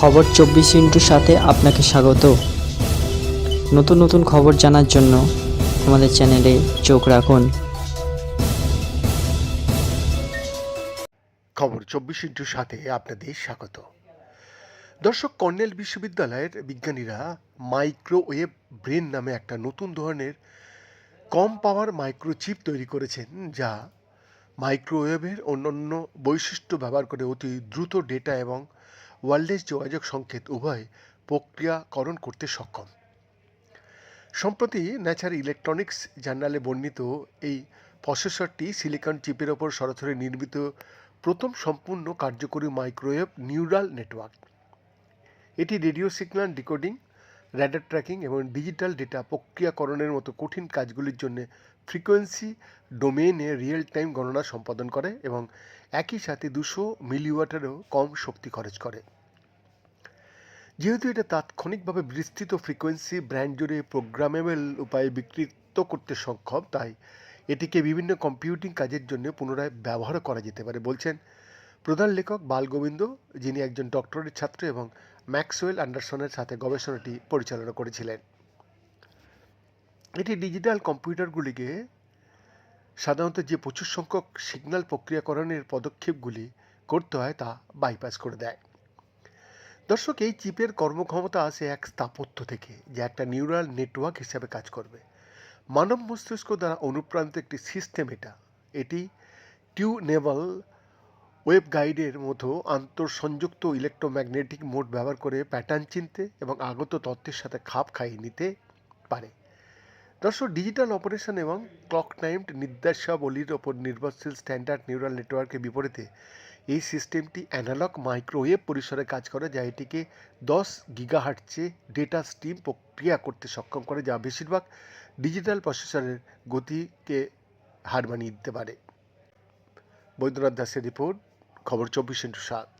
খবর চব্বিশ ইন্টুর সাথে আপনাকে স্বাগত। নতুন নতুন খবর জানার জন্য আমাদের চ্যানেলে চোখ রাখুন। খবর চব্বিশ ইন্টুর সাথে আপনাদের স্বাগত। দর্শক, কর্নেল বিশ্ববিদ্যালয়ের বিজ্ঞানীরা মাইক্রোওয়েভ ব্রেন নামে একটা নতুন ধরনের কম পাওয়ার মাইক্রোচিপ তৈরি করেছেন, যা মাইক্রোওয়েভের অন্যান্য বৈশিষ্ট্য ব্যবহার করে অতি দ্রুত ডেটা এবং ওয়ারলেস যোগাযোগ সংকেত উভয় প্রক্রিয়াকরণ করতে সক্ষম। সম্প্রতি ন্যাচার ইলেকট্রনিক্স জার্নালে বর্ণিত এই প্রসেসরটি সিলিকন চিপের ওপর সরাসরি নির্মিত প্রথম সম্পূর্ণ কার্যকরী মাইক্রোওয়েভ নিউরাল নেটওয়ার্ক। এটি radio signal decoding radar tracking এবং ডিজিটাল ডেটা প্রক্রিয়াকরণের মতো কঠিন কাজগুলির জন্য ফ্রিকোয়েন্সি ডোমেইনে রিয়েল টাইম গণনা সম্পাদন করে এবং একই সাথে দুশো মিলিওয়াটেরও কম শক্তি খরচ করে। যেহেতু এটা তাৎক্ষণিকভাবে বিস্তৃত ফ্রিকোয়েন্সি ব্র্যান্ড জুড়ে প্রোগ্রামেবল উপায়ে বিকৃত করতে সক্ষম, তাই এটিকে বিভিন্ন কম্পিউটিং কাজের জন্য পুনরায় ব্যবহার করা যেতে পারে, বলছেন প্রধান লেখক বালগোবিন্দ, যিনি একজন ডক্টরেট ছাত্র এবং ম্যাক্সওয়েল অ্যান্ডারসনের সাথে গবেষণাটি পরিচালনা করেছিলেন। এটি ডিজিটাল কম্পিউটারগুলিকে সাধারণত যে প্রচুর সংখ্যক সিগন্যাল প্রক্রিয়াকরণের পদক্ষেপগুলি করতে হয় তা বাইপাস করে দেয়। দর্শক, এই চিপের কর্মক্ষমতা আসে এক স্থাপত্য থেকে, যা একটা নিউরাল নেটওয়ার্ক হিসাবে কাজ করবে। মানব মস্তিষ্ক দ্বারা অনুপ্রাণিত একটি সিস্টেম এটা। এটি টিউনেবল ওয়েব গাইডের মতো আন্তঃসংযুক্ত ইলেকট্রোম্যাগনেটিক মোড ব্যবহার করে প্যাটার্ন চিনতে এবং আগত তথ্যের সাথে খাপ খাইয়ে নিতে পারে। দর্শক, ডিজিটাল অপারেশন এবং ক্লক টাইমড নির্দেশাবলীর ওপর নির্ভরশীল স্ট্যান্ডার্ড নিউরাল নেটওয়ার্কের বিপরীতে এই সিস্টেমটি অ্যানালগ মাইক্রোওয়েভ পরিসরে কাজ করে যা এটিকে দশ গিগাহার্টসে ডেটা স্ট্রিম প্রক্রিয়া করতে সক্ষম করে, যা বেশিরভাগ ডিজিটাল প্রসেসরের গতিকে হার মানিয়ে দিতে পারে। বৈদ্যনাথ দাসের রিপোর্ট। খবর চব্বিশ ইন্টু সাত।